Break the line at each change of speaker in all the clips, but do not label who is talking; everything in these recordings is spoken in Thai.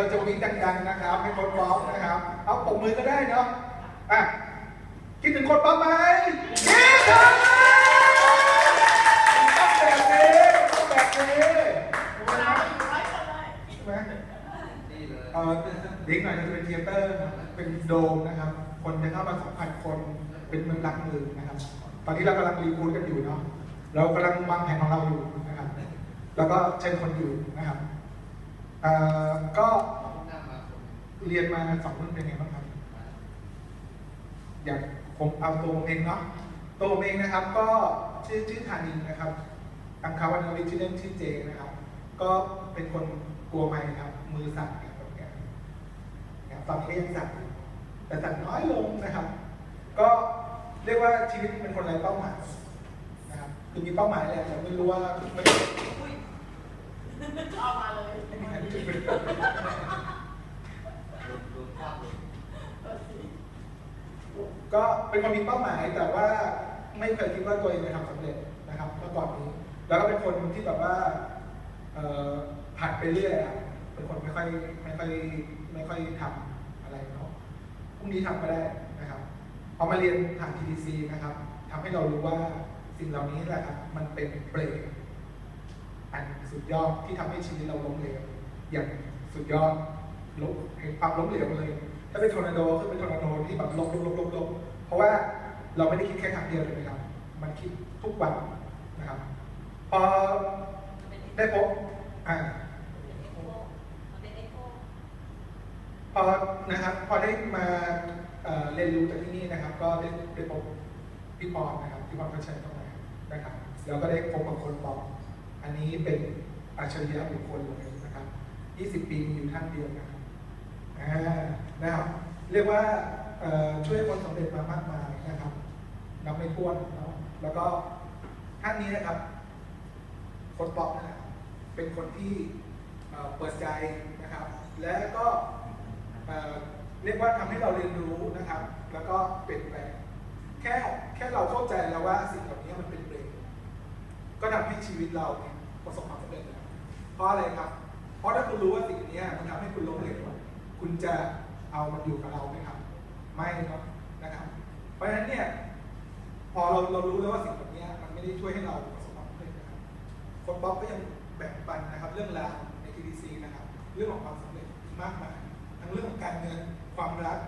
เราจะวิ่งดังๆนะครับให้คนป๊อปนะครับ เอาปมมือก็ได้เนาะอะคิดถึงคนป๊อปไหมคิดถึงต้องแบบนี้ต้องแบบนี้ใช่ไหมเออเด็กหน่อยจะเป็นเทเตอร์ เป็นโดมนะครับ คนจะเข้ามาสองพันคน เป็นเมืองหลักเมืองนะครับ ตอนนี้เรากำลังรีคูดกันอยู่เนาะ เรากำลังวางแผนของเราอยู่นะครับ แล้วก็เชิญคนอยู่นะครับ เอ่อก็เรียนมาสองรุ่นเป็นไงบ้างครับ อย่างผมเอาตัวผมเองเนาะตัวผมเองนะครับ ก็ชื่อชื่อธานินนะครับอังคาวันอริจินลชื่อเจนะครับ ก็เป็นคนกลัวไม้ครับ มือสั่นครับแบบนี้ยนะครับตอนนี้ก็ยังสั่นแต่สั่นน้อยลงนะครับ ก็เรียกว่าชีวิตเป็นคนไร้เป้าหมายนะครับ คือมีเป้าหมายแหละแต่ไม่รู้ว่าไม่
เอามาเลย
ก็เป็นคนมีเป้าหมายแต่ว่าไม่เคยคิดว่าตัวเองจะทำสำเร็จนะครับเมื่อก่อนนี้ แล้วก็เป็นคนที่แบบว่าผัดไปเรื่อยอะเป็นคนไม่ค่อยไม่ค่อยไม่ค่อยทำอะไรเนาะพรุ่งนี้ทำก็ได้นะครับพอมาเรียนทาง TDC นะครับทำให้เรารู้ว่าสิ่งเหล่านี้แหละครับมันเป็นเบรก อันสุดยอดที่ทำให้ชีวิตเราล้มเหลวอย่างสุดยอดล้มเห็นความล้มเหลวเลย ถ้าเป็นทอร์นาโดก็เป็นทอร์นาโดที่แบบล้มล้มล้มล้มล้มเพราะว่าเราไม่ได้คิดแค่ครั้งเดียวเลยนะครับ มันคิดทุกวันนะครับพอได้พบอ่าพอนะครับพอได้มาเรียนรู้จากที่นี่นะครับ ก็ได้ได้พบพี่ปอนนะครับพี่ปอนก็ใช้เข้ามานะครับแล้วก็ได้พบกับคนปอน อันนี้เป็นอัจฉริยะบุคคลเลยนะครับ 20 ปีมีอยู่ท่านเดียวนะครับนะครับ เรียกว่าช่วยคนสำเร็จมามากมายนะครับนับไม่ถ้วนนะแล้วก็ท่านนี้นะครับ คนป๊อปนะครับเป็นคนที่เปิดใจนะครับ และก็เรียกว่าทำให้เราเรียนรู้นะครับ แล้วก็เปลี่ยนแปลงแค่แค่เราเข้าใจแล้วว่าสิ่งเหล่านี้มันเป็นเบรกก็ทำให้ชีวิตเราเนี่ย ประสบความสำเร็จแล้วเพราะอะไรครับ เพราะถ้าคุณรู้ว่าสิ่งนี้มันทำให้คุณล้มเหลวคุณจะเอามันอยู่กับเราไหมครับ ไม่ครับนะครับ เพราะฉะนั้นเนี่ยพอเราเรารู้แล้วว่าสิ่งแบบนี้มันไม่ได้ช่วยให้เราประสบความสำเร็จนะครับคนบ๊อบก็ยังแบ่งปันนะครับเรื่องราวใน TDC นะครับ เรื่องของความสำเร็จมากมายทั้งเรื่องของการเงินความรัก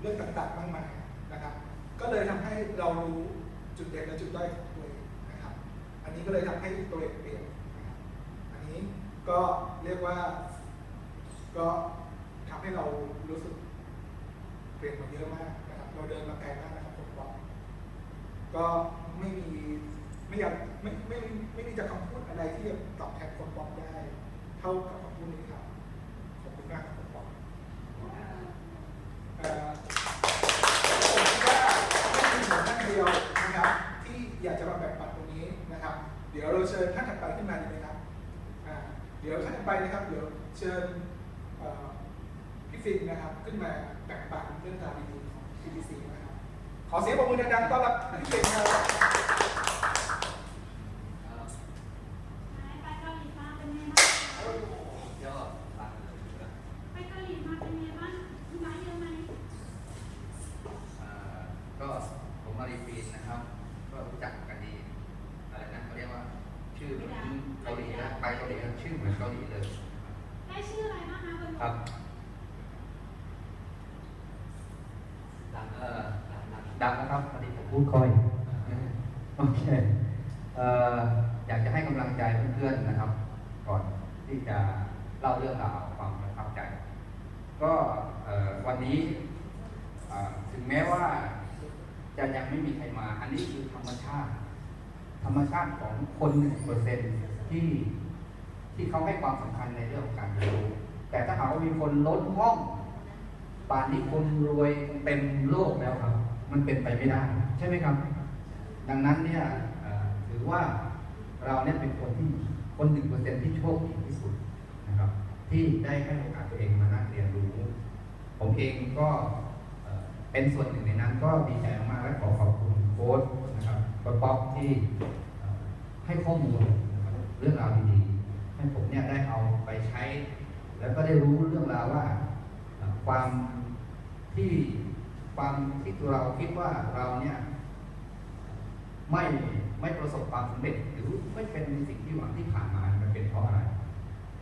เรื่องต่างๆมากมายนะครับ ก็เลยทำให้เรารู้จุดเด่นและจุดด้อยของ นนี้ก็เลยทำให้ตัวเองเปลี่ยน อันนี้ก็เรียกว่า ก็ทำให้เรารู้สึกเปลี่ยนมาเยอะมากนะครับ เราเดินมาไกลมากนะครับผมบอกก็ไม่มีไม่อยากไม่ไม่ไม่มีจะคำพูดอะไรที่จะตอบแทนคนบอกได้ เท่ากับคำพูดนี้ครับขอบคุณมากครับผมบอกเอ่อผมคิดว่าไม่มีผมท่านเดียวนะครับ ที่ อยากจะมาแบ่งปันตรงนี้นะครับ เดี๋ยวเราเชิญท่านถัดไปขึ้นมาดีไหมครับเดี๋ยวท่านถัดไปนะครับเดี๋ยวเชิญพี่ฟินนะครับขึ้นมาแบ่งปันเรื่องราวดีๆของ TBC นะครับขอเสียงปรบมือดังๆต้อนรับพี่ฟินครับ
ไปเกาหลีมาเป็นไงบ้างไปเกาหลีมาเป็นไงบ้างมาเยอะไหม
ก็ผมมารีฟีนนะครับ ก็รู้จักกันดีอะไรนะเขาเรียกว่า ชื่อเหมือนเกาหลีนะไปเกาหลีนะชื่อเหมือนเกาหลีเลย
ได้ชื่ออะไรบ้างคะบน
ครับเอ่อดังนะครับพอดีผมพูดค่อยโอเคเอ่ออยากจะให้กำลังใจเพื่อนๆนะครับ ก่อนที่จะเล่าเรื่องราวความประทับใจ ก็วันนี้ถึงแม้ว่าจะยังไม่มีใครมา อันนี้คือธรรมชาติ ธรรมชาติของคนหนึ่งเปอร์เซ็นที่ที่เขาให้ความสำคัญในเรื่องของการเรียนรู้ แต่ถ้าหากว่ามีคนล้นห้องป่านนี้คนรวยเต็มโลกแล้วครับ มันเป็นไปไม่ได้ ใช่ไหมครับ ดังนั้นเนี่ยถือว่าเราเนี่ยเป็นคนที่คนหนึ่งเปอร์เซ็นที่โชคดีที่สุด ที่ได้ให้โอกาสตัวเองมานั่งเรียนรู้ ผมเองก็เป็นส่วนหนึ่งในนั้นก็ดีใจมากและขอขอบคุณโค้ชนะครับโค้ชป๊อปที่ให้ข้อมูลเรื่องราวดีๆให้ผมเนี่ยได้เอาไปใช้ แล้วก็ได้รู้เรื่องราวว่าความที่ความที่ตัวเราคิดว่าเราเนี่ยไม่ไม่ประสบความสำเร็จหรือไม่เป็นในสิ่งที่หวังที่ผ่านมามันเป็นเพราะอะไร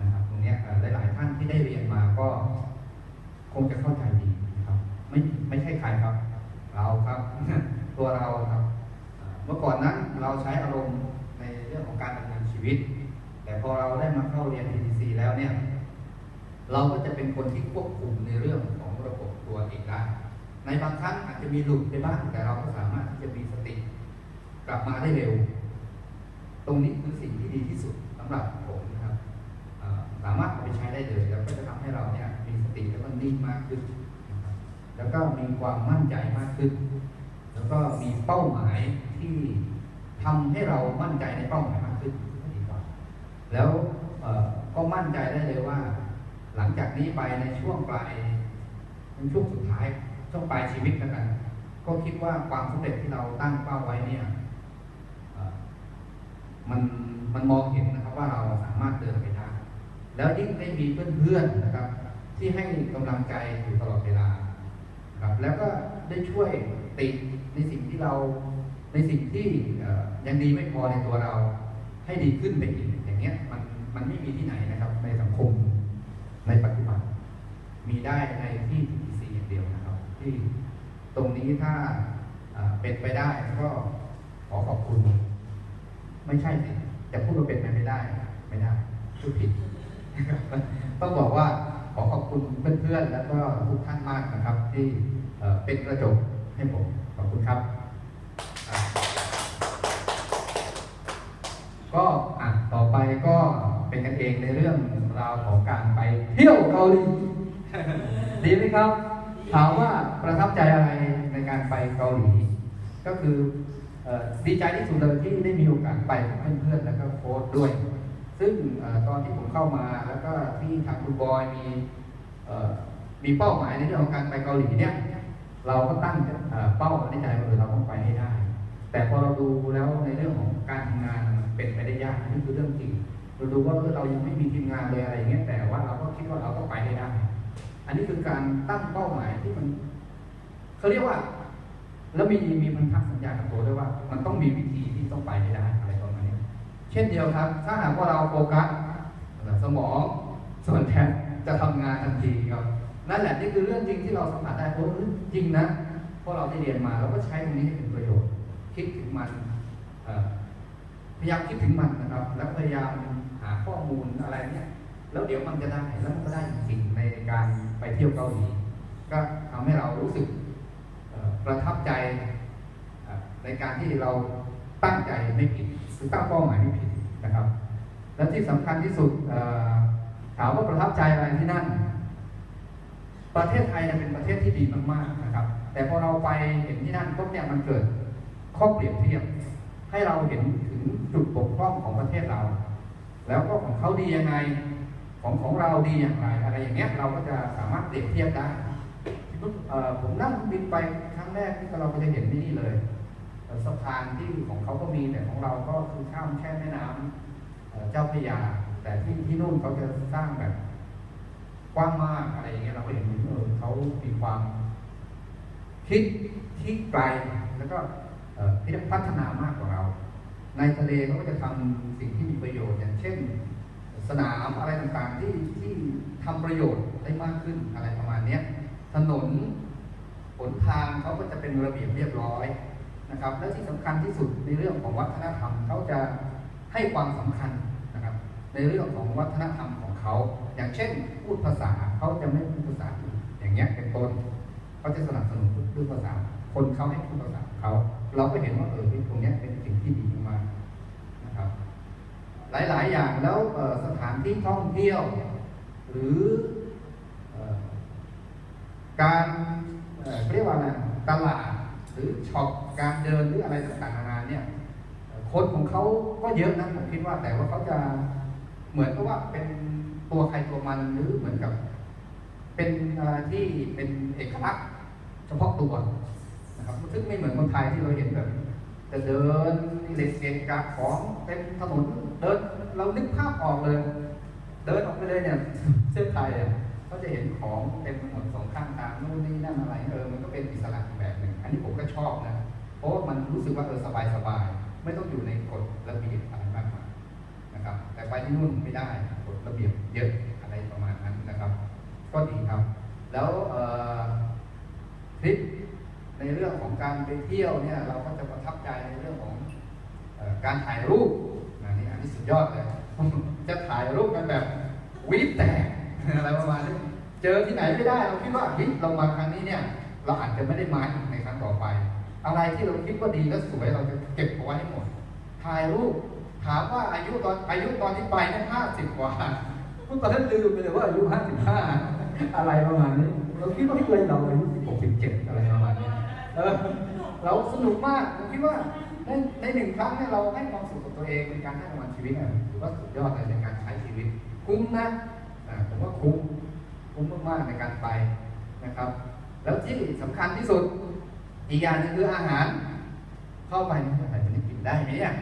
นะครับตรงนี้หลาย ๆ ท่านที่ได้เรียนมาก็คงจะเข้าใจดีนะครับ ไม่ไม่ใช่ใครครับ เราครับ ตัวเราครับ เมื่อก่อนนั้นเราใช้อารมณ์ในเรื่องของการดำเนินชีวิต แต่พอเราได้มาเข้าเรียน PTC แล้วเนี่ย เราก็จะเป็นคนที่ควบคุมในเรื่องของระบบตัวเองได้ในบางครั้งอาจจะมีหลุดไปบ้างแต่เราก็สามารถที่จะมีสติ กลับมาได้เร็ว ตรงนี้คือสิ่งที่ดีที่สุดสำหรับผมนะค สามารถเอาไปใช้ได้เลย แล้วก็จะทำให้เราเนี่ยมีสติแล้วก็นิ่งมากขึ้นนะครับแล้วก็มีความมั่นใจมากขึ้น แล้วก็มีเป้าหมายที่ทำให้เรามั่นใจในเป้าหมายมากขึ้นดีกว่าแล้วก็มั่นใจได้เลยว่า หลังจากนี้ไปในช่วงปลายในช่วงสุดท้ายช่วงปลายชีวิตแล้วกันก็คิดว่าความสำเร็จที่เราตั้งเป้าไว้เนี่ยมันมันมองเห็นนะครับว่าเราสามารถเดินไปได้ แล้วยิ่งได้มีเพื่อนๆนะครับ ที่ให้กำลังใจอยู่ตลอดเวลาครับแล้วก็ได้ช่วยติในสิ่งที่เราในสิ่งที่ยังดีไม่พอในตัวเราให้ดีขึ้นไปอีกอย่างเงี้ยมันมันไม่มีที่ไหนนะครับ ในสังคมในปัจจุบัน มีได้ในที่ TTC อย่างเดียวนะครับ ที่ตรงนี้ถ้าเอ่อเป็นไปได้ก็ขอขอบคุณ ไม่ใช่สิจะพูดว่าเป็นไปไม่ได้ ไม่ได้พูดผิด ต้องบอกว่าขอขอบคุณเพื่อนๆ แล้วก็ทุกท่านมากนะครับ ที่เป็นกระจกให้ผม ขอบคุณครับ ก็อะต่อไปก็เป็นกันเองในเรื่องราวของการไปเที่ยวเกาหลีดีไหมครับ ถามว่าประทับใจอะไรในการไปเกาหลี ก็คือเอ่อดีใจที่สุดเลยที่ได้มีโอกาสไปกับเพื่อนๆ แล้วก็โค้ชด้วย ซึ่งอตอนที่ผมเข้ามาแล้วก็ที่ทางคุณบอยมีมีเป้าหมายในเรื่องของการไปเกาหลีเนี่ยเราก็ตั้งเป้าในใจว่าเราต้องไปให้ได้ แต่พอเราดูแล้วในเรื่องของการทำงานมันเป็นไปได้ยากนี่คือเรื่องจริงเราดูว่าเรายังไม่มีทีมงานเลยอะไรเงี้ยแต่ว่าเราก็คิดว่าเราต้องไปให้ได้ อันนี้คือการตั้งเป้าหมายที่มันเขาเรียกว่า แล้วมีมีพันธสัญญากับตัวด้วยว่า มันต้องมีวิธีที่ต้องไปให้ได้ เช่นเดียวครับ ถ้าหากว่าเราโฟกัสสมองส่วนแทนจะทำงานทันทีครับนั่นแหละนี่คือเรื่องจริงที่เราสัมผัสได้เพราะจริงนะเพราะเราได้เรียนมาเราก็ใช้ตรงนี้ให้เป็นประโยชน์ คิดถึงมันพยายามคิดถึงมันนะครับ แล้วพยายามหาข้อมูลอะไรเนี่ยแล้วเดี๋ยวมันจะได้แล้วมันก็ได้จริงๆในการไปเที่ยวเกาหลีก็ทำให้เรารู้สึกประทับใจในการที่เราตั้งใจไม่ผิด คือตั้งเป้าหมายไม่ผิดนะครับ และที่สำคัญที่สุดถามว่าประทับใจอะไรที่นั่น ประเทศไทยเป็นประเทศที่ดีมากๆนะครับ แต่พอเราไปเห็นที่นั่นปุ๊บเนี่ยมันเกิดข้อเปรียบเทียบ ให้เราเห็นถึงจุดบกพร่องของประเทศเรา แล้วก็ของเขาดียังไงของของเราดีอย่างไรอะไรอย่างเงี้ยเราก็จะสามารถเปรียบเทียบได้ผมนั่งบินไปครั้งแรกที่เราก็จะเห็นที่นี่เลย สะพานที่ของเขาก็มีแต่ของเราก็คือข้ามแค่แม่น้ำเอ่อเจ้าพระยา แต่ที่ที่นู่นเขาจะสร้างแบบกว้างมากอะไรอย่างเงี้ยเราก็เห็นเออเขามีความคิดที่ไกลแล้วก็ที่พัฒนามากกว่าเรา ในทะเลเขาก็จะทำสิ่งที่มีประโยชน์อย่างเช่น สนามอะไรต่างๆที่ที่ทำประโยชน์ได้มากขึ้นอะไรประมาณเนี้ยถนนหนทางเขาก็จะเป็นระเบียบเรียบร้อย นะครับ และที่สำคัญที่สุดในเรื่องของวัฒนธรรมเขาจะให้ความสำคัญนะครับ ในเรื่องของวัฒนธรรมของเขา อย่างเช่น พูดภาษาเขาจะไม่พูดภาษาอื่นอย่างเงี้ยเป็นต้นเขาจะสนับสนุนพูดภาษา คนเขาให้พูดภาษาเขาเราก็เห็นว่าเออตรงเนี้ยเป็นสิ่งที่ดีมากนะครับ หลาย ๆ อย่างแล้วสถานที่ท่องเที่ยว หรือออการเเรียกว่าอะไรตลาดหรือช็อป การเดินหรืออะไรต่างๆนานาเนี่ยเอ่อคนของเขาก็เยอะนะผมคิดว่าแต่ว่าเขาจะเหมือนกับว่าเป็นตัวใครตัวมันหรือเหมือนกับ เป็นอะไรที่เป็นเอกลักษณ์เฉพาะตัวนะครับซึ่งไม่เหมือนคนไทยที่เราเห็นแบบจะเดินเล็กเกะกะของเต็มถนนเดินเรานึกภาพออกเลย เดินออกไปเลยเนี่ยเส้นไทยอะก็จะเห็นของเต็มไปหมดสองข้างทางนู่นนี่นั่นอะไรเออมันก็เป็นอิสระแบบหนึ่ง อันนี้ผมก็ชอบนะ เพราะมันรู้สึกว่าเออสบายสบายๆไม่ต้องอยู่ในกฎระเบียบอะไรมากมายนะครับ แต่ไปที่นู่นไม่ได้กฎระเบียบเยอะอะไรประมาณนั้นนะครับ ก็ดีครับ แล้วทริปในเรื่องของการไปเที่ยวเนี่ยเราก็จะประทับใจในเรื่องของออการถ่ายรูปนะนี่อันนี้สุดยอดเลยจะถ่ายรูปกันแบบวิบแตกอะไรประมาณนี้เจอที่ไหนไม่ได้เราคิดว่าเฮ้ยเรามาครั้งนี้เนี่ย เราอาจจะไม่ได้มาอีกในครั้งต่อไป อะไรที่เราคิดว่าดีและสวยเราจะเก็บเอาไว้ให้หมด ถ่ายรูปถามว่าอายุตอนอายุตอนที่ไปเนี่ยห้าสิบกว่าพูดตอนนั้นลืมไปเลยว่าอายุห้าสิบห้าอะไรประมาณนี้ เราคิดว่าเฮ้ยเราอายุสิบหกสิบเจ็ดอะไรประมาณนี้เราสนุกมากผมคิดว่าในในหนึ่งครั้งเนี่ยเราให้ความสุขกับตัวเองเป็นการให้รางวัลชีวิตอะถือว่าสุดยอดเลยในการใช้ชีวิต คุ้มนะอ่าผมว่าคุ้มคุ้มมากๆในการไปนะครับ แล้วที่สำคัญที่สุด อีกอย่างหนึงคืออาหาร เข้าไปนี่อะไรมันจะกินได้ไหมเนี่ย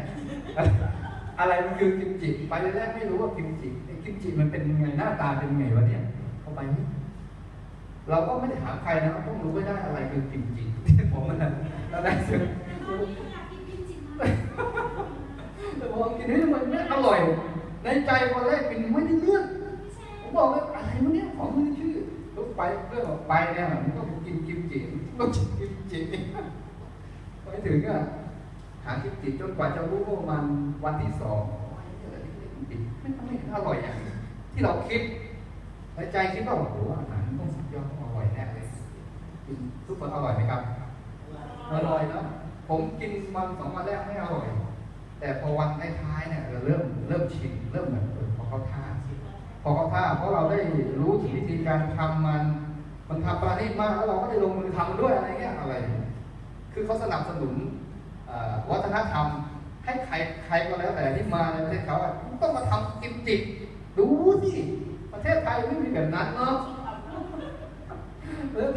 อะไรมันคือกิมจิไปแรกๆไม่รู้ว่ากิมจิไอ้กิมจิมันเป็นยังไงหน้าตาเป็นยังไงวะเนี่ยเข้าไปนี่เราก็ไม่ได้ถามใครนะต้องรู้ไม่ได้อะไรคือกิมจิผมมันนะแล้วได้สึก
ตอนนี้อยากกินกิมจิมาก
แต่พอกินนี่มันไม่อร่อย ในใจวันแรกกินไม่ได้เรื่องผมบอกเลยอะไรวะเนี่ยของมันชื่อรถไปเรื่องออกไปเนี่ยมันก็กินกิมจิก็กินกิม จิไปถึงอะหากิมจิจนกว่าจะรู้ว่ามันวันที่สองไรนี่กิมจิไม่อร่อยอย่างที่เราคิดในใจคิดว่าโอ้โหอาหารต้องสุดยอดต้องอร่อยแน่เลยกินทุกคนอร่อยไหมครับอร่อยเนาะผมกินวันสองวันแรกไม่อร่อย แต่พอวันท้ายๆเนี่ยเราเริ่มเริ่มชินเริ่มแบบเออพอเขาท่าพอเขาท่าเพราะเราได้รู้ถึงวิธีการทำมัน มันทำปราณีตมากแล้วเราก็ได้ลงมือทำด้วยอะไรเงี้ยอะไร คือเขาสนับสนุนเอ่อวัฒนธรรม ให้ใครใครก็แล้วแต่ที่มาในประเทศเขาอะต้องมาทำกิมจิดูสิประเทศไทยไม่มีแบบนั้นเนาะแล้ว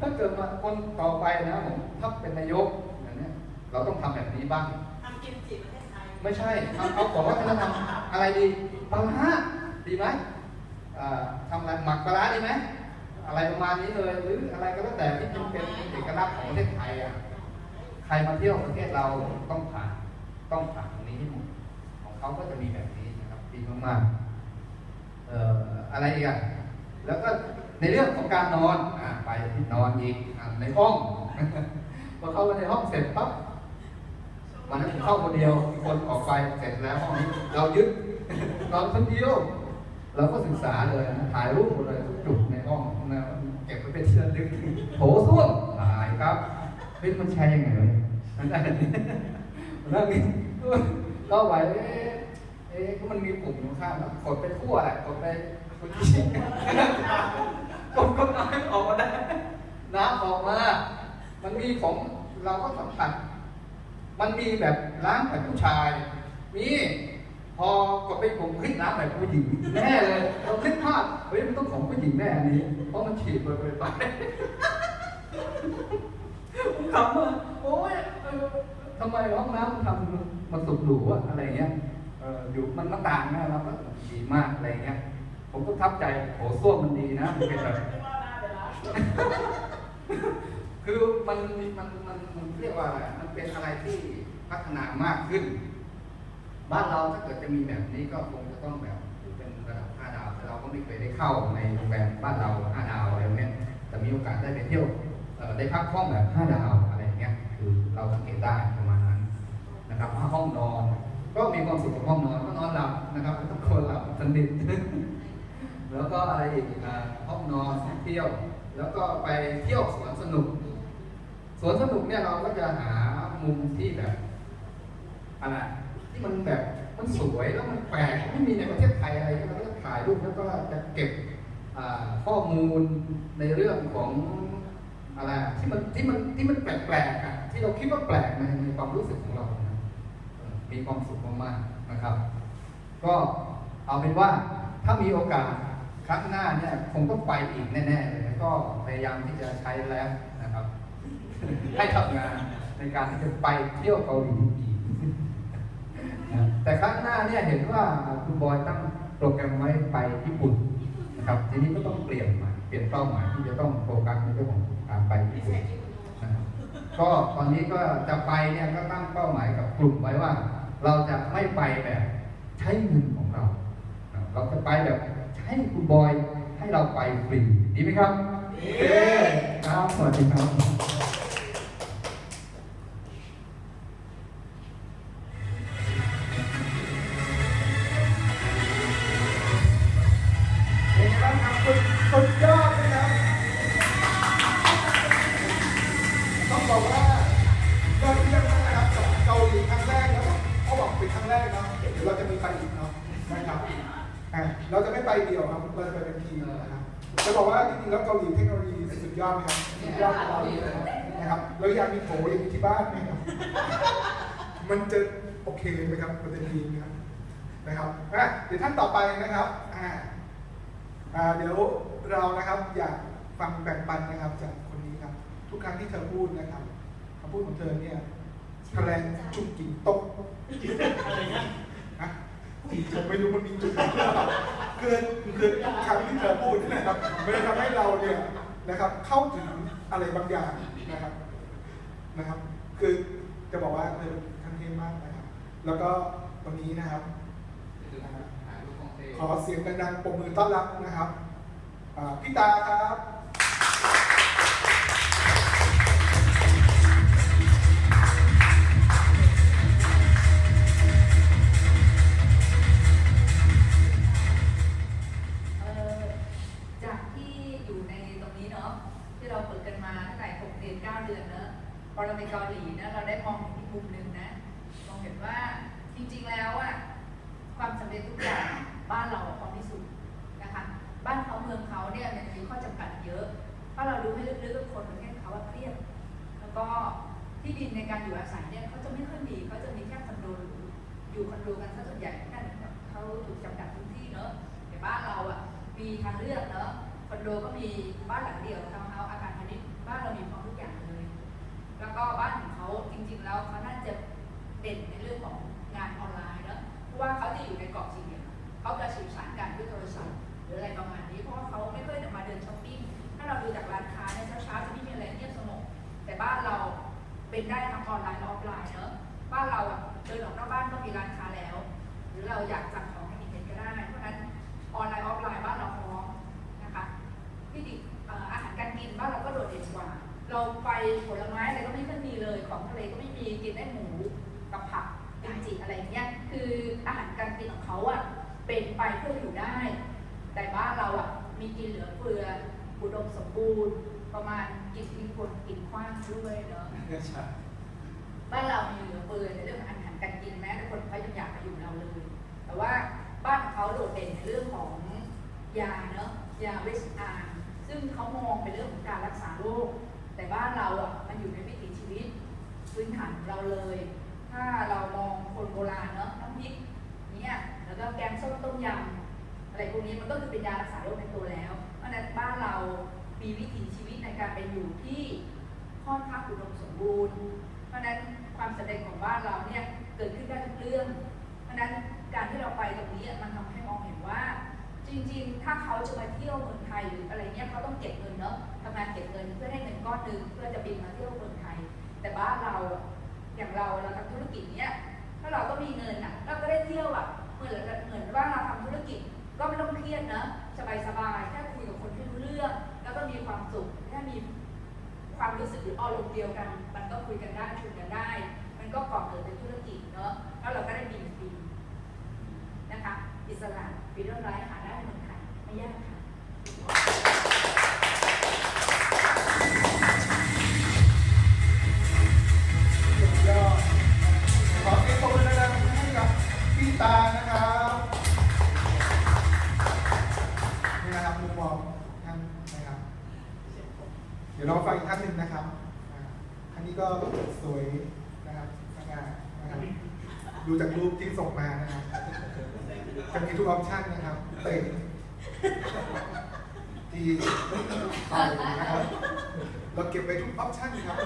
ถ้าเกิดมาคนต่อไปนะผมถ้าเป็นนายกอย่างเนี้ยเราต้องทำแบบนี้บ้าง
ทำกิมจิประเทศไทย
ไม่ใช่เอาเอาของวัฒนธรรมอะไรดีปลาร้าดีไหมอ่าทำอะไรหมักปลาร้าดีไหม อะไรประมาณนี้เลยหรืออะไรก็แล้วแต่ที่เป็นเป็นเอกลักษณ์ของประเทศไทยอะใครมาเที่ยวประเทศเราต้องผ่านต้องผ่านตรงนี้ให้หมดของเขาก็จะมีแบบนี้นะครับดีมากๆเอ่ออะไรอีกอะแล้วก็ในเรื่องของการนอนอ่าไปที่นอนอีกอ่าในห้องพอเข้าไปในห้องเสร็จปั๊บวันนั้นผมเข้าคนเดียวอีคนออกไปเสร็จแล้วห้องนี้เรายึดนอนคนเดียว เราก็ศึกษาเลยนะถ่ายรูปหมดเลยทุกจุดในห้องนะเก็บไว้เป็นเชื้อลึกโถส้วมถ่ายครับเฮ้ยมันแชร์ยังไงวะมันได้มันได้มีก็ไว้เอ๊ะเอ๊ะก็มันมีปุ่มอยู่ข้างแล้วกดไปทั่วแหละกดไปกดที่กดกดน้ำออกมาได้น้ำออกมา มันมีของเราก็สัมผัส มันมีแบบล้างแบบผู้ชาย มี พอกดไปผมขึ้นล้างแบบผู้หญิงแน่เลยเราคิดภาพเฮ้ยมันต้องของผู้หญิงแน่อันนี้ เพราะมันฉีดไปไปไปผมขำว่าโอ้ยเออทำไมห้องน้ำมันทำมันสุดหรูอะอะไรเงี้ยเอออยู่มันมันต่างนะเราก็ดีมากอะไรเงี้ย ผมก็ทับใจโหส้วมมันดีนะมันเป็นแบบ
ไม่ว่าได้เลยนะ
คือมันมันมันมันเรียกว่าอะไรมันเป็นอะไรที่พัฒนามากขึ้น บ้านเราถ้าเกิดจะมีแบบนี้ก็คงจะต้องแบบเป็นระดับห้าดาวแต่เราก็ไม่เคยได้เข้าในโรงแรมบ้านเราห้าดาวอะไรเนี้ยแต่มีโอกาสได้ไปเที่ยวได้พักห้องแบบห้าดาวอะไรอย่างเงี้ยคือเราสังเกตได้ประมาณนั้นนะครับห้องนอน ก็มีความสุขกับห้องนอนก็นอนหลับนะครับทุกคนหลับสนิทแล้วก็อะไรอีกห้องนอนเที่ยว แล้วก็ไปเที่ยวสวนสนุกสวนสนุกเนี่ยเราก็จะหามุมที่แบบอะไร ที่มันแบบมันสวยแล้วมันแปลกไม่มีในประเทศไทยอะไรก็เราก็ถ่ายรูปแล้วก็จะเก็บข้อมูลในเรื่องของอะไรที่มันที่มันที่มันแปลกๆอะที่เราคิดว่าแปลกในในความรู้สึกของเรานะมีความสุขมากๆนะครับ ก็เอาเป็นว่าถ้ามีโอกาสครั้งหน้าเนี่ยคงต้องไปอีกแน่ๆเลยก็พยายามที่จะใช้แล้วนะครับ ให้ทำงานในการที่จะไปเที่ยวเกาหลีอีก แต่ครั้งหน้าเนี่ยเห็นว่าคุณบอยตั้งโปรแกรมไว้ไปญี่ปุ่นนะครับทีนี้ก็ต้องเปลี่ยนใหม่เปลี่ยนเป้าหมายที่จะต้องโฟกัสในเรื่องของการไป
ไม่
ญี่ปุ่
ใช่
น
ที่คุณดู
นะครับก็ตอนนี้ก็จะไปเนี่ยก็ตั้งเป้าหมายกับกลุ่มไว้ว่า เราจะไม่ไปแบบใช้เงินของเรา เราจะไปแบบให้คุณบอยให้เราไปฟรีดีไหมครับเย้ครับสวัสดีครับ
สุดยอดเลยครับ ต้องบอกว่ายอดเยี่ยมมากนะครับกับเกาหลีครั้งแรกแล้วเขาบอกเป็นครั้งแรกเนาะเดี๋ยวเราจะมีไปอีกเนาะนะครับอะเราจะไม่ไปเดี่ยวครับเราจะไปเป็นทีมนะครับจะบอกว่าจริงๆแล้วเกาหลีเทคโนโลยีสุดยอดไหมครับสุดยอดของเราเลยนะครับเราอยากมีโถอย่างที่บ้านไหมครับมันจะโอเคไหมครับมันจะดีไหมครับนะครับอะเดี๋ยวท่านต่อไปนะครับอ่า เดี๋ยวเรานะครับอยากฟังแบ่งปันนะครับจากคนนี้ครับ ทุกครั้งที่เธอพูดนะครับคำพูดของเธอเนี่ยแถลงจุกกิ่งตกอะไรนะฮะจีผมไม่รู้มันมีจุดไหนหรือเปล่าคือคือทุกครั้งที่เธอพูดเนยนะครับมันจะทำให้เราเนี่ยนะครับ เข้าถึงอะไรบางอย่างนะครับนะครับ คือจะบอกว่าเธอคันเทนมากนะครับ แล้วก็วันนี้นะครับ ขอเสียงดังๆปรบมือต้อนรับนะครับพี่ตาครับ
ที่ดินในการอยู่อาศัยเนี่ยเขาจะไม่ค่อยมีเขาจะมีแค่คอนโดอยู่คอนโดกันซะส่วนใหญ่นั่นเขาถูกจำกัดพื้นที่เนอะแต่บ้านเราอะมีทางเลือกเนอะคอนโดก็มีบ้านหลังเดียวทาวน์เฮาส์อาคารพาณิชย์บ้านเรามีพร้อมทุกอย่างเลย แล้วก็บ้านของเขาจริง ๆ แล้วเขาน่าจะเด่นในเรื่องของงานออนไลน์เนอะเพราะว่าเขาจะอยู่ในเกาะสี่เหลี่ยมเขาจะสื่อสารกันด้วยโทรศัพท์หรืออะไรประมาณนี้เพราะว่าเขาไม่ค่อยจะมาเดินช้อปปิ้งถ้าเราดูจากร้านค้าเนี่ยเช้าๆจะไม่มีอะไรเงียบสงบแต่บ้านเรา เป็นได้ทั้งออนไลน์และออฟไลน์เนอะบ้านเราเดินออกนอกบ้านก็มีร้านค้าแล้ว หรือเราอยากสั่งของให้อินเทอร์เน็ตก็ได้ เพราะฉะนั้นออนไลน์ออฟไลน์บ้านเราพร้อมนะคะที่ดิอาหารการกินบ้านเราก็โดดเด่นกว่า เราไปผลไม้อะไรก็ไม่ค่อยมีเลย ของทะเลก็ไม่มีกินได้หมูกับผักกิมจิอะไรเงี้ยคืออาหารการกินของเขาอะเป็นไปเพื่ออยู่ได้ แต่บ้านเราอะมีกินเหลือเฟืออุดมสมบูรณ์ประมาณ กินมีคนกินขว้างด้วยเนาะบ้านเรามีเหลือเฟือในเรื่องอาหารการกินแม้แต่คนเขายังอยากมาอยู่เราเลย แต่ว่าบ้านของเขาโดดเด่นในเรื่องของยาเนอะยาเวชอาร์ซึ่งเขามองเป็นเรื่องของการรักษาโรคแต่บ้านเราอะมันอยู่ในวิถีชีวิตพื้นฐานของเราเลย ถ้าเรามองคนโบราณเนอะน้ำพริกเนี่ยแล้วก็แกงส้มต้มยำอะไรพวกนี้มันก็คือเป็นยารักษาโรคในตัวแล้วเพราะฉะนั้นบ้านเรามีวิถีชีวิต ในการเป็นอยู่ที่ค่อนข้างอุดมสมบูรณ์ เพราะนั้นความสำเร็จของบ้านเราเนี่ยเกิดขึ้นได้ทุกเรื่อง เพราะนั้นการที่เราไปตรงนี้มันทำให้มองเห็นว่า จริงๆ ถ้าเขาจะมาเที่ยวเมืองไทยหรืออะไรเงี้ยเขาต้องเก็บเงินเนาะทำงานเก็บเงินเพื่อให้เงินก้อนหนึ่งเพื่อจะบินมาเที่ยวเมืองไทย แต่บ้านเราอย่างเราเราทำธุรกิจเนี้ยถ้าเราก็มีเงินอะเราก็ได้เที่ยวแบบเหมือนเหมือนว่าเราทำธุรกิจก็ไม่ต้องเครียดนะสบายๆแค่คุยกับคนที่รู้เรื่อง แล้วก็มีความสุข แค่มีความรู้สึกหรืออารมณ์เดียวกัน มันก็คุยกันได้คุยกันได้ มันก็ก่อเกิดเป็นธุรกิจเนาะแล้วเราก็ได้มีฟรีนะคะ อิสระฟรีเรื่องไรหาได้เมืองไทยไม่ยากค่ะ
ยวเราฟังอีกท่านหนึ่งนะครับอ่าท่านนี้ก็สวยนะครับสง่านะครับดูจากรูปที่ส่งมานะครับจะมีทุกออปชั่นนะครับเตะที่ต่อยนะครับเราเก็บไปทุกออปชั่นครับ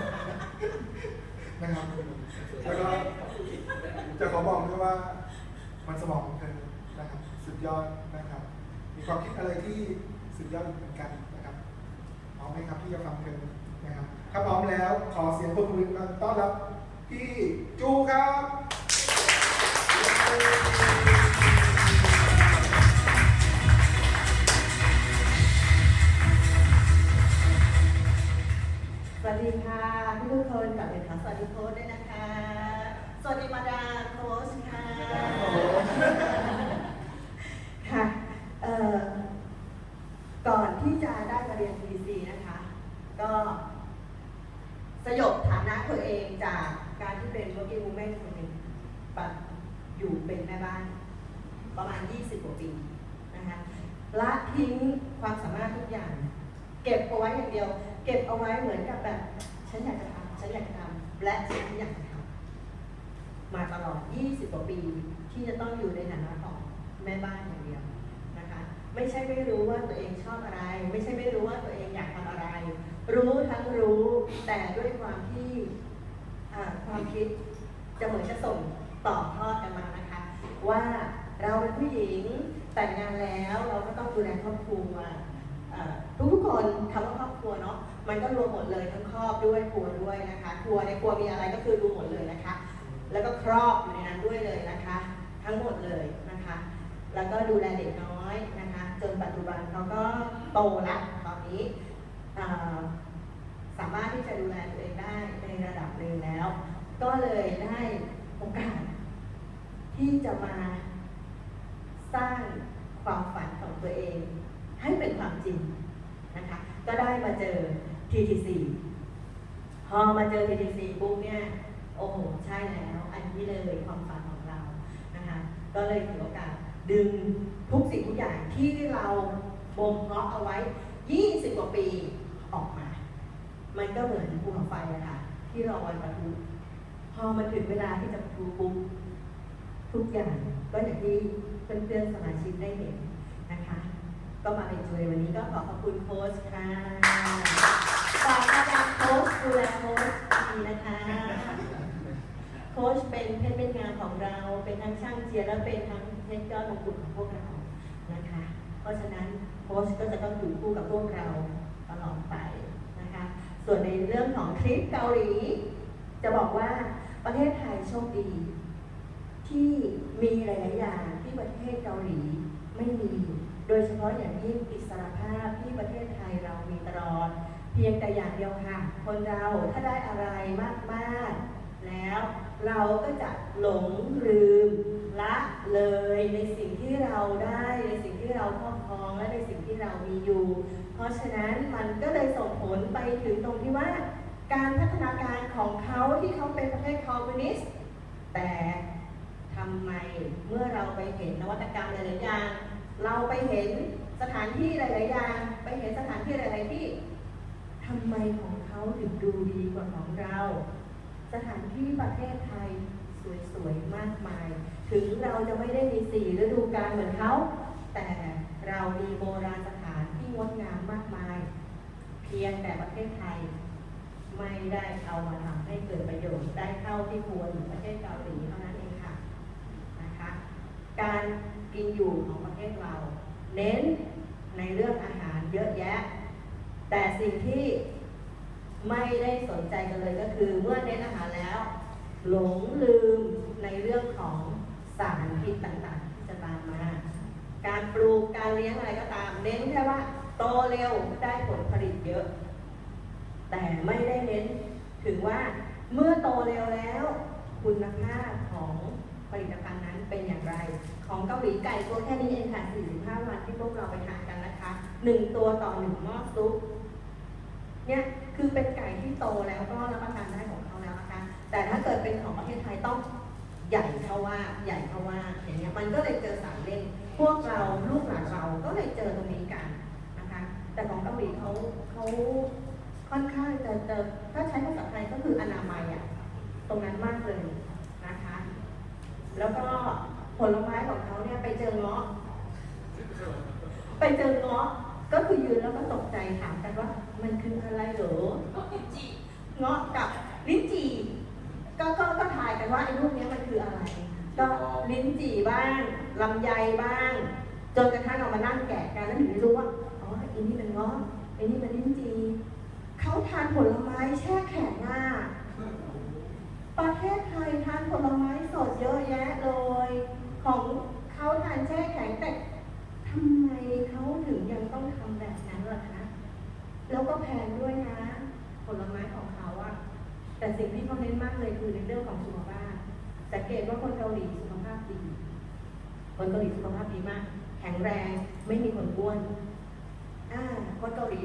นะครับแล้วก็จะขอบอกด้วยว่ามันสมองของเธอนะครับ สุดยอดนะครับ มีความคิดอะไรที่สุดยอดเหมือนกัน พร้อมไหมครับที่จะฟังเพลงนะครับถ้าพร้อมแล้วขอเสียงปรบมือต้อนรับพี่จูครับ
สวัสดีค่ะพี่ทุกคนกลับเป็นค่ะสวัสดีโค้ชด้วยนะคะ สวัสดีมาดามโค้ชค่ะค่ะเอ่อก่อนที่จะได้มาเรียน PC นะคะ ก็สยบฐานะตัวเองจากการที่เป็น working woman คนหนึ่งปัดอยู่เป็นแม่บ้าน ประมาณ 20 กว่าปีนะคะละทิ้งความสามารถทุกอย่าง เก็บเอาไว้อย่างเดียว เก็บเอาไว้เหมือนกับแบบ ฉันอยากจะทำฉันอยากจะทำและฉันอยากจะทำมาตลอด 20 กว่าปีที่จะต้องอยู่ในฐานะของแม่บ้านอย่างเดียวนะคะ ไม่ใช่ไม่รู้ว่าตัวเองชอบอะไร ไม่ใช่ไม่รู้ว่าตัวเองอยากทำอะไร รู้ทั้งรู้แต่ด้วยความที่ความคิดจะเหมือนจะส่งต่อทอดกันมานะคะ ว่าเราเป็นผู้หญิงแต่งงานแล้วเราก็ต้องดูแลครอบครัวทุกทุกคนคำว่าครอบครัวเนาะมันก็รวมหมดเลยทั้งครอบด้วยครัวด้วยนะคะครัวในครัวมีอะไรก็คือรวมหมดเลยนะคะ แล้วก็ครอบอยู่ในนั้นด้วยเลยนะคะ ทั้งหมดเลยนะคะ แล้วก็ดูแลเด็กน้อยนะคะ จนปัจจุบันเขาก็โตแล้วตอนนี้าสามารถที่จะดูแลตัวเองได้ในระดับหนึ่งแล้ว ก็เลยได้โอกาส ที่จะมาสร้างความฝันของตัวเอง ให้เป็นความจริงนะคะ ก็ได้มาเจอ TTC พอมาเจอ TTC ปุ๊บเนี่ยโอ้โหใช่แล้ว อันนี้เลยความฝันของเรานะคะ ก็เลยถือโอกาสดึงทุกสิ่งทุกอย่างที่เราบ่มเพาะเอาไว้ 20 กว่าปีออกมา มันก็เหมือนภูเขาไฟอะค่ะ ที่รอวันประทุพอมันถึงเวลาที่จะปะทุปุ๊บทุกอย่างก็อย่างที่เพื่อนๆสมาชิกได้เห็นนะคะ ก็มาเป็นจุยวันนี้ก็ขอขอบคุณโค้ชค่ะฝากอาจารย์โค้ชดูแลโค้ชดีนะคะ โค้ชเป็นเพชรเป็นงานของเราเป็นทั้งช่างเจียและเป็นทั้งเพชรยอดมงกุฎของพวกเรานะคะ เพราะฉะนั้นโค้ชก็จะต้องอยู่คู่กับพวกเราตลอดไป ส่วนในเรื่องของทริปเกาหลี จะบอกว่าประเทศไทยโชคดี ที่มีหลาย ๆ อย่างที่ประเทศเกาหลีไม่มี โดยเฉพาะอย่างยิ่งอิสรภาพที่ประเทศไทยเรามีตลอด เพียงแต่อย่างเดียวค่ะ คนเราถ้าได้อะไรมากๆ แล้วเราก็จะหลงลืมละเลยในสิ่งที่เราได้ในสิ่งที่เราครอบครองและในสิ่งที่เรามีอยู่ ราะฉะนั้นมันก็เลยส่งผลไปถึงตรงที่ว่า การพัฒนาการของเขาที่เขาเป็นประเทศคอมมิวนิสต์แต่ทำไมเมื่อเราไปเห็นนวัตกรรมหลายๆอย่าง เราไปเห็นสถานที่หลายๆอย่าง ไปเห็นสถานที่หลายๆที่ทำไมของเขาถึงดูดีกว่าของเรา สถานที่ประเทศไทยสวยๆมากมาย ถึงเราจะไม่ได้มีสี่ฤดูกาลเหมือนเขา แต่เรามีโบราณสถาน งดงามมากมาย เพียงแต่ประเทศไทย ไม่ได้เอามาทำให้เกิดประโยชน์ได้เท่าที่ควรอยู่ประเทศเกาหลีเท่านั้นเองค่ะนะคะการกินอยู่ของประเทศเรา เน้นในเรื่องอาหารเยอะแยะ แต่สิ่งที่ไม่ได้สนใจกันเลยก็คือเมื่อเน้นอาหารแล้ว หลงลืมในเรื่องของสารพิษต่างๆ ที่จะตามมา การปลูกการเลี้ยงอะไรก็ตาม เน้นแค่ว่า โตเร็วได้ผลผลิตเยอะ แต่ไม่ได้เน้นถึงว่าเมื่อโตเร็วแล้ว คุณภาพของผลิตภัณฑ์นั้นเป็นอย่างไร ของเกาหลีไก่ตัวแค่นี้เองค่ะ 45 วันที่พวกเราไปทานกันนะคะ 1 ตัวต่อ 1 หม้อซุป เนี่ยคือเป็นไก่ที่โตแล้วก็รับประทานได้ของเขาแล้วนะคะ แต่ถ้าเกิดเป็นของประเทศไทยต้องใหญ่เท่าว่าใหญ่เท่าว่าอย่างเงี้ยมันก็เลยเจอสารเล่น พวกเราลูกหลานเราก็เลยเจอตรงนี้ แต่ของเกาหลีเขาเขาค่อนข้างจะจะถ้าใช้ภาษาไทยก็คืออนามัยอะตรงนั้นมากเลยนะคะ แล้วก็ผลไม้ของเขาเนี่ยไปเจอเงาะ ไปเจอเงาะก็คือยืนแล้วก็ตกใจถามกันว่า มันคืออะไรเหรอ
ก็กินจิ
เงาะกับลิ้นจี่ก็ก็ก็ทายกันว่าไอ้รูปเนี้ยมันคืออะไร ก็ลิ้นจี่บ้างลำไยบ้าง จนกระทั่งเอามานั่งแกะกันแล้วถึงได้รู้ว่า อ๋อไอันนี้มันเงาะไอันนี้มันลิ้นจีเขาทานผลไม้แช่แข็งอะประเทศไทยทานผลไม้สดเยอะแยะเลย ของเขาทานแช่แข็งแต่ทำไมเขาถึงยังต้องทำแบบนั้นล่ะคะ แล้วก็แพงด้วยนะ ผลไม้ของเขาอะแต่สิ่งที่เขาเน้นมากเลยคือในเรื่องของสุขภาพสังเกตว่าคนเกาหลีสุขภาพดี คนเกาหลีสุขภาพดีมาก แข็งแรง ไม่มีคนอ้วน อ่าคนเกาหลี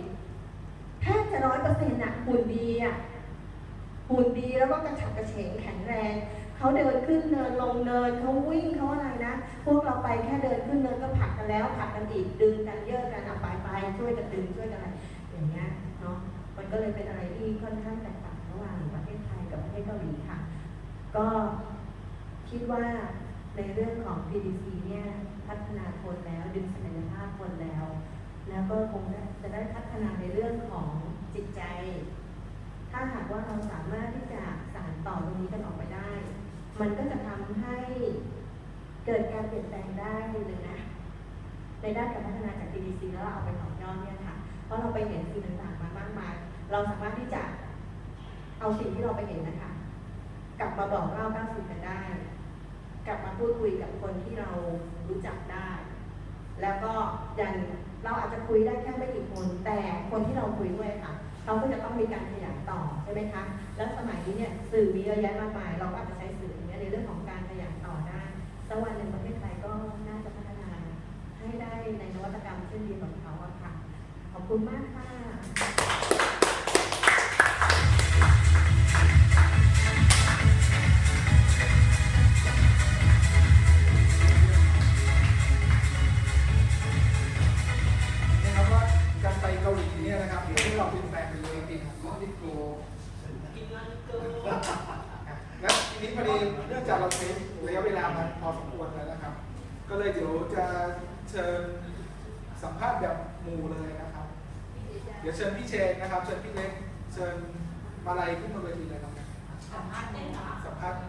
แทบจะร้อยเปอร์เซ็นต์อะหุ่นดีอะหุ่นดีแล้วก็กระฉับกระเฉงแข็งแรง เขาเดินขึ้นเนินลงเนินเขาวิ่งเขาอะไรนะ พวกเราไปแค่เดินขึ้นเนินก็ผักกันแล้วผักกันอีกดึงกันเยอะกันอะไปไปช่วยกันดึงช่วยกันอะไรอย่างเงี้ยเนาะมันก็เลยเป็นอะไรที่ค่อนข้างแตกต่างระหว่างประเทศไทยกับประเทศเกาหลีค่ะ ก็คิดว่าในเรื่องของ PDC เนี่ยพัฒนาคนแล้วดึงศักยภาพคนแล้ว แล้วก็คงจะได้พัฒนาในเรื่องของจิตใจ ถ้าหากว่าเราสามารถที่จะสานต่อตรงนี้กันออกไปได้ มันก็จะทำให้เกิดการเปลี่ยนแปลงได้เลยนะ ในด้านการพัฒนาจาก PDC แล้วเราเอาไปต่อยอดเนี่ยค่ะ เพราะเราไปเห็นสิ่งต่างๆมามากมาย เราสามารถที่จะเอาสิ่งที่เราไปเห็นนะคะ กลับมาบอกเล่าก้าวสู่กันได้ กลับมาพูดคุยกับคนที่เรารู้จักได้ แล้วก็ย่าง เราอาจจะคุยได้แค่ไม่กี่คน แต่คนที่เราคุยด้วยค่ะเขาก็จะต้องมีการขยายต่อใช่ไหมคะ แล้วสมัยนี้เนี่ยสื่อมีเยอะแยะมากมาย เราก็อาจจะใช้สื่ออย่างเงี้ยในเรื่องของการขยายต่อได้สักวันหนึ่งประเทศไทยก็น่าจะพัฒนาให้ได้ในนวัตกรรมเช่นเดียวกับเขาอะค่ะ ขอบคุณมากค่ะ
เลยเดี๋ยวจะเชิญสัมภาษณ์แบบหมู่เลยนะครับ เดี๋ยวเชิญพี่เชนนะครับ เชิญพี่เล็ก เชิญมาลัยขึ้นมาเวทีเลยครับ
สัมภาษณ์เนี่ยนะ
สัมภาษณ์